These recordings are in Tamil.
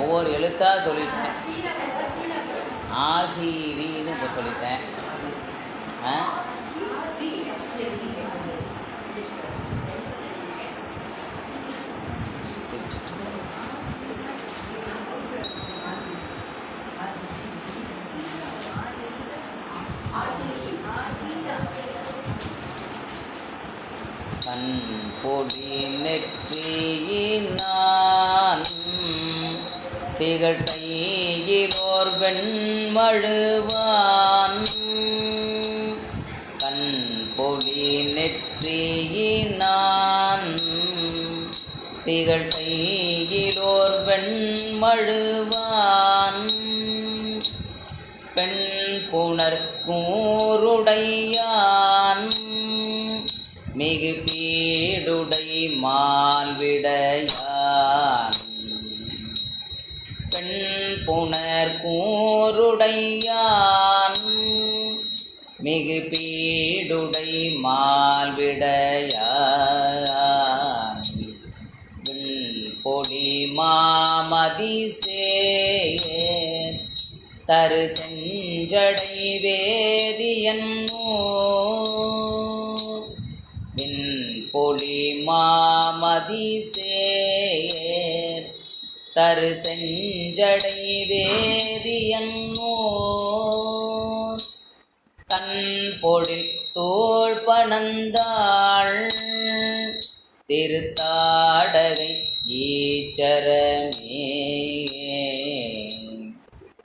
ஒவ்வொரு எழுத்தாக சொல்லிட்டேன். ஆஹீரின்னு இப்போ சொல்லிட்டேன். கண் பொடி நெற்றியின் திகழ்கையிலோர் வெண்மழுவான். கண் பொலி நெற்றியினான். திகழ்கையிலோர் வெண்மழுவான். பெண் புணர்கூருடையான் மிகு பீடுடை மால்விடையான் கூருடையான் மிகு பீடுடை மால்விடையான். பொடி மாமதி சேர் தரு செஞ்சடை வேதியன் வின் பொலி மாமதி சே தரு செஞ்சடை வேதியன் தன் பொழில் சோழ் பணந்தாள் திருத்தாடகை ஈச்சரமே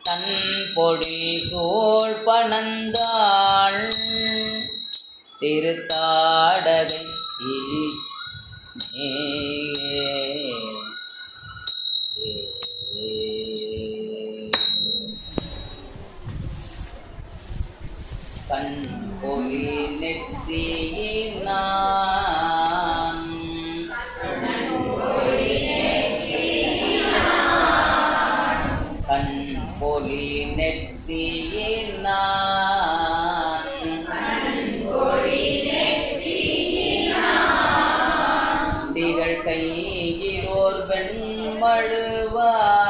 தன் பொழில் சோழ் பணந்தாள் திருத்தாடகை ஈச்சரமே. வெண்மழுவான்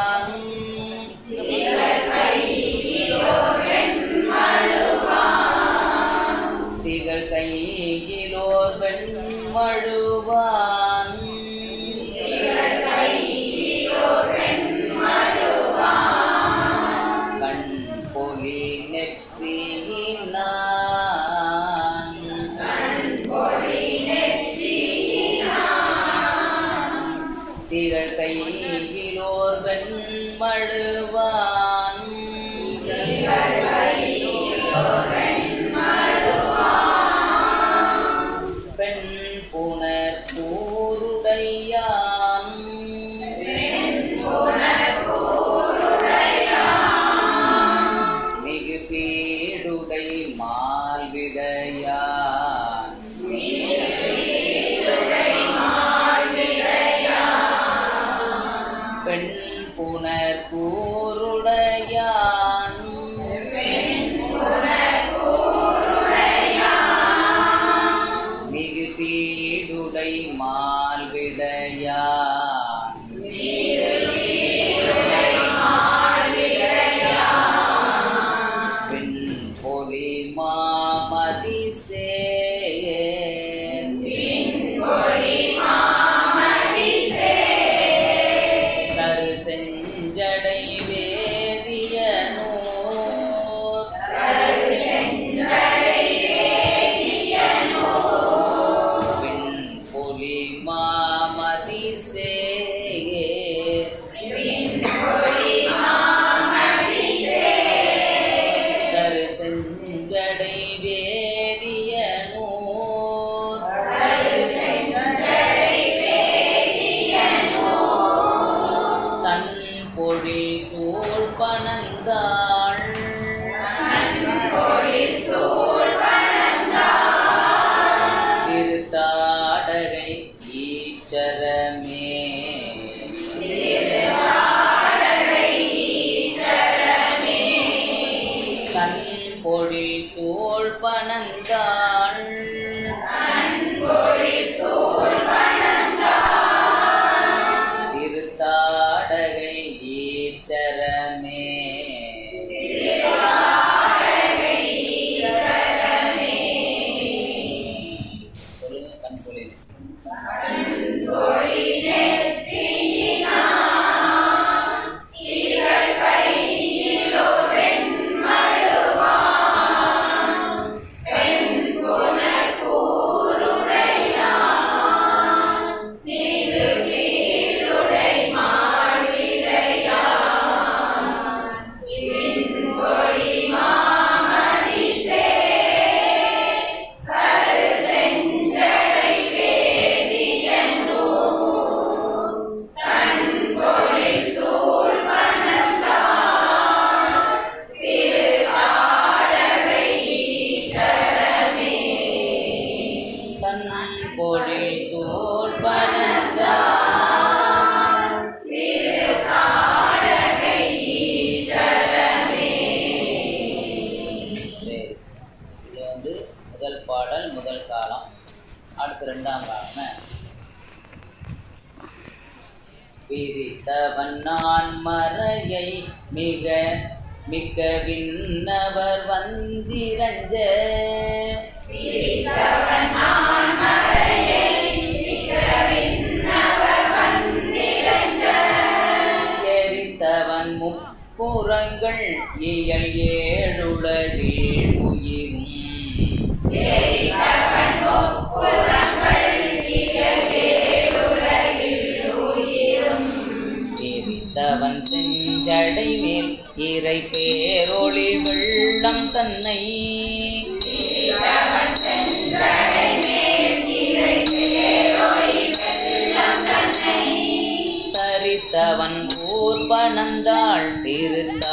ஈச்சரமே விண்ணவர் வந்திரஞ்ச. எரித்தவன் முப்புறங்கள் இயல் ஏழுலகில் உயிரும். எரித்தவன் செஞ்சடை மேல் இறை தன்னை. தரித்தவன் ஊர்பனந்தாள் திருத்த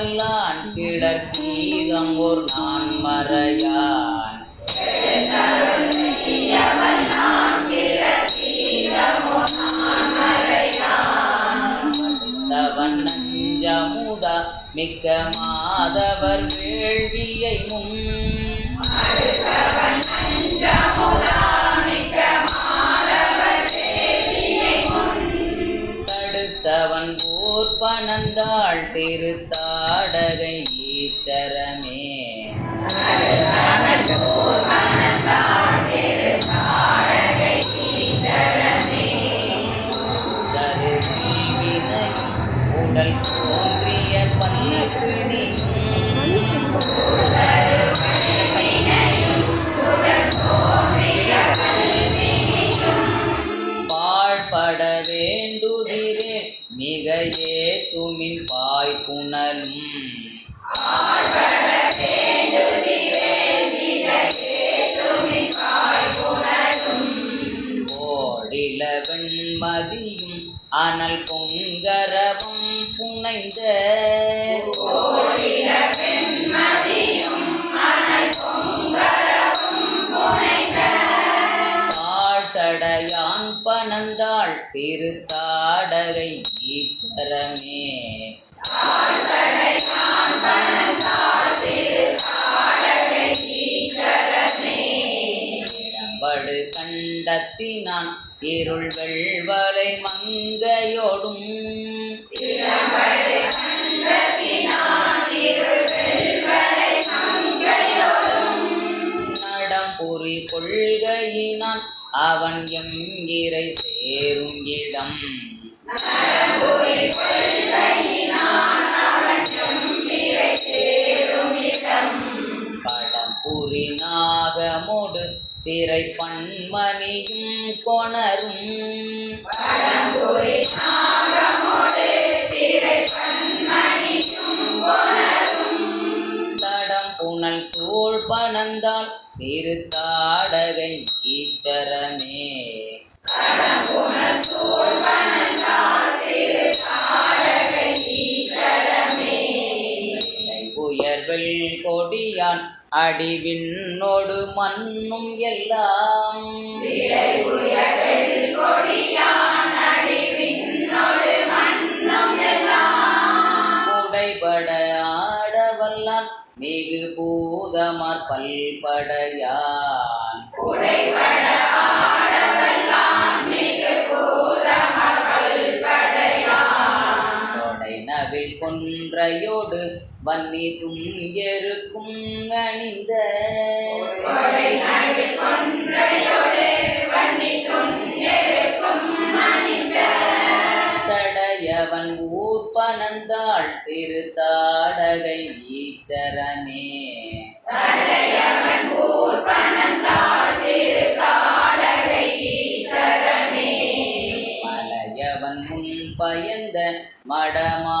வல்லான் கிளர் ஓர் நான் மறையான் தவன் நஞ்சமுதா மிக்க மாதவர் வேள்வியை முன். தடுத்தவன் போர் பணந்தாள் திருத்த திருத்தாடகை ஈச்சரமே பாய் புனலும் கண்டத்தினான் இருள் வெள்வலை மங்கையோடும். நடம்புரி கொள்கையினான் அவன் எம் இறை சேரும் இடம். கொள்கையினான் திரை பண்மணியும் கொணரும். தடம் புனல் சூழ் பணந்தால் திருத்தாடகை ஈச்சரமே. உயர்வெல் கொடியான் அடிவிண்ணோடு மண்ணும் எல்லாம். உடைபட ஆடவல்லான் மிகு பூதமார் பல்படையான். வன்னி துங்கெருக்கும் அணிந்த. சடையவன் ஊர் ஊர்பனந்தாள் திருத்தாடகை ஈச்சரனே. மலையவன் முன் பயந்த மடமா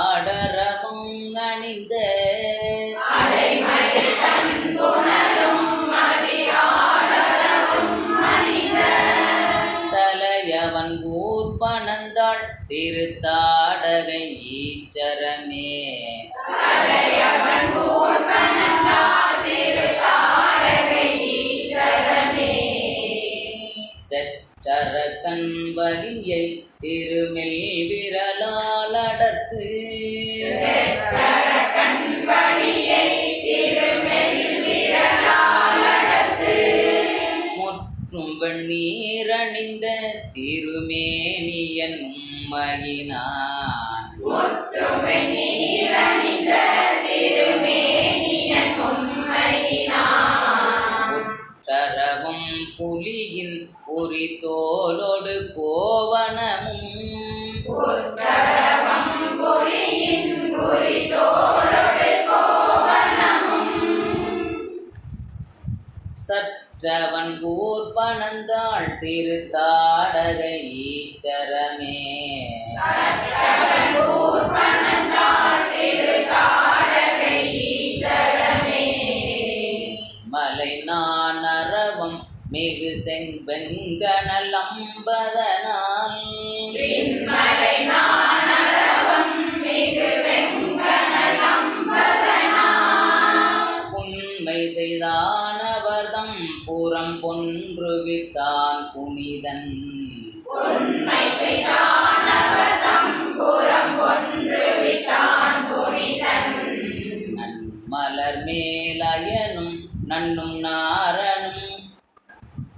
செற்றர வரியை திருமெல் விரலால் அடர்த்து தோலோடு கோவனமும் சற்றவன் ஊர் பணந்தாள் திருத்தாடகை ஈச்சரமே இதன் மலர் மேலயனும் நன்னும் நாரணனும்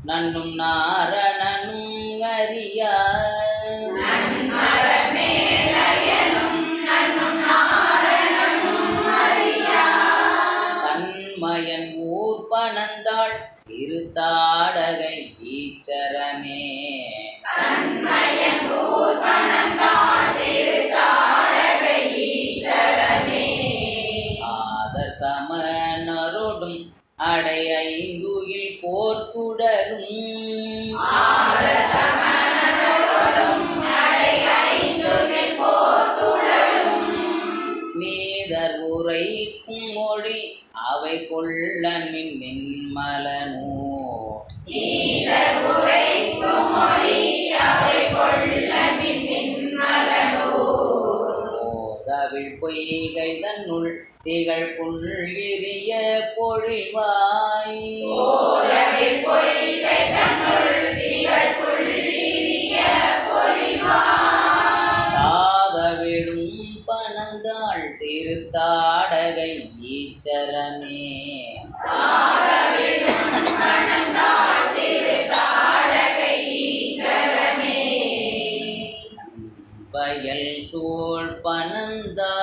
நன்னும் நாரணனும் அறியா. தன்மயன் ஊர் பணந்தாள் இருத்தாடகை அவை நின்மலனோ ஓதவிழ் பொய்கை தன்னுள் திகழ் புள்ளிரிய பொழிவாய். தாதவிடும் பணந்தாள் திருத்தாடகை ஈச்சரமே. வயல் சோழ் பனந்தா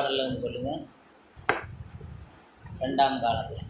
பாடலில் வந்து சொல்லுங்க. ரெண்டாம் காலத்தில்.